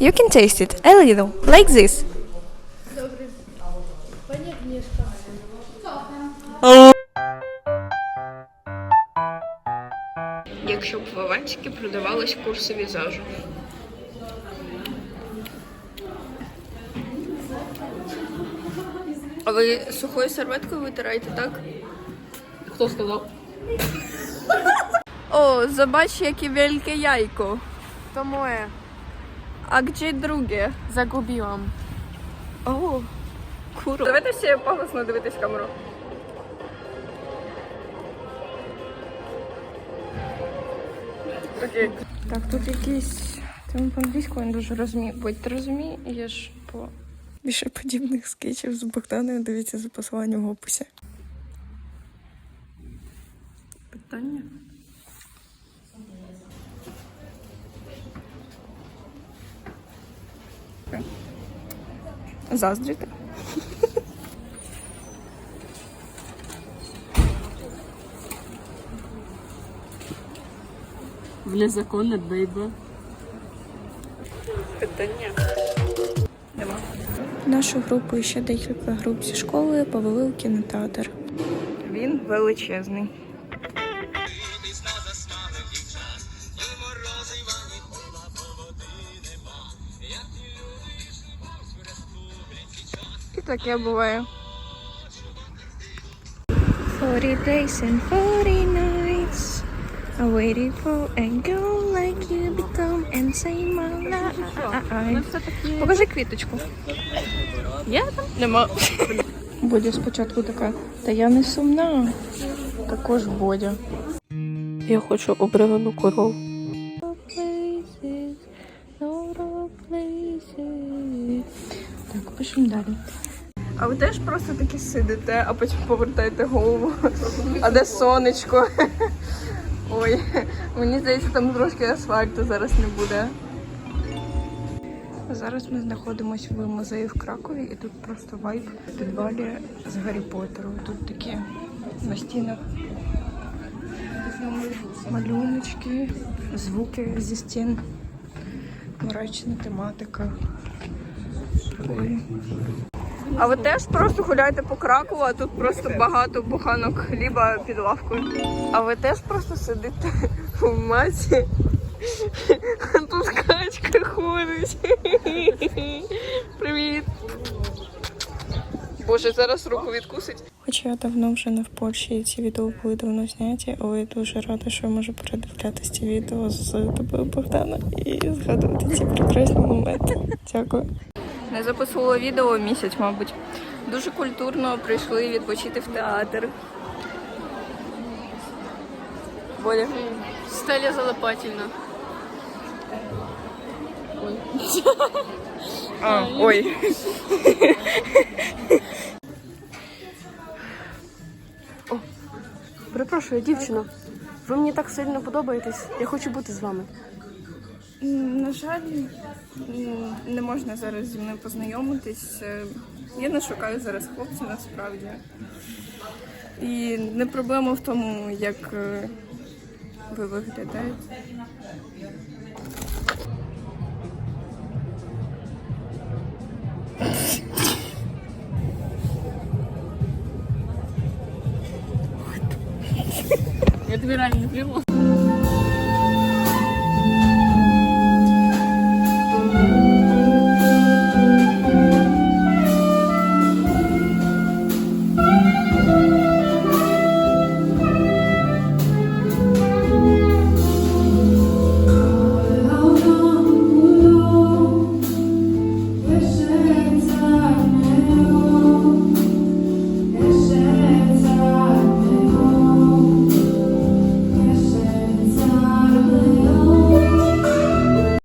You can taste it a little, like this. Якщо б в Аванській продавались курси візажу. А ви сухою серветкою витираєте, так? Хто сказав? О, zobacz jakie wielkie jajko. To moje. A gdzie drugie? Zagubiłam. О, куро. Давайте всі пафосно дивитись в камеру. Окей. Так, тут якийсь. Там по-англійську не дуже розумію. Будь ти розумієш по. Більше подібних скетчів з Богданою дивіться за посиланням в описі. Питання? Заздрите? Вне законне, бейбе. Питання. Нема. Нашу групу і ще декілька груп зі школи повели у кінотеатр. Він величезний. Таке буває. 40 days and 40 nights I waited for a girl like you become and say my life. Покажи квіточку. Я там? Нема. Бодя спочатку така, та я не сумна. Також Бодя. Я хочу обривану корову. Так, пишемо далі. А ви теж просто такі сидите, а потім повертаєте голову. А де сонечко? Ой, мені здається, там трошки асфальту зараз не буде. Зараз ми знаходимося в музеї в Кракові, і тут просто вайб в підвалі з Гаррі Поттеру. Тут такі на стінах малюночки, звуки зі стін, мрачна тематика. Ой. А ви теж просто гуляєте по Кракову, а тут просто багато буханок хліба під лавкою. А ви теж просто сидите в маці. А тут качка ходить. Привіт. Боже, зараз руку відкусить. Хоча я давно вже не в Польщі, і ці відео були давно зняті, але я дуже рада, що я можу передивлятися ці відео з тобою, Богдана, і згадувати ці прекрасні моменти. Дякую. Не записувала відео місяць, мабуть. Дуже культурно прийшли відпочити в театр. Боля. Стеля залипательна. А, ой. Перепрошую, дівчино. Ви мені так сильно подобаєтесь. Я хочу бути з вами. На жаль, не можна зараз зі мною познайомитись. Е, Я не шукаю зараз хлопця насправді. І не проблема в тому, як е, ви виглядаєте. Я тобі реально не.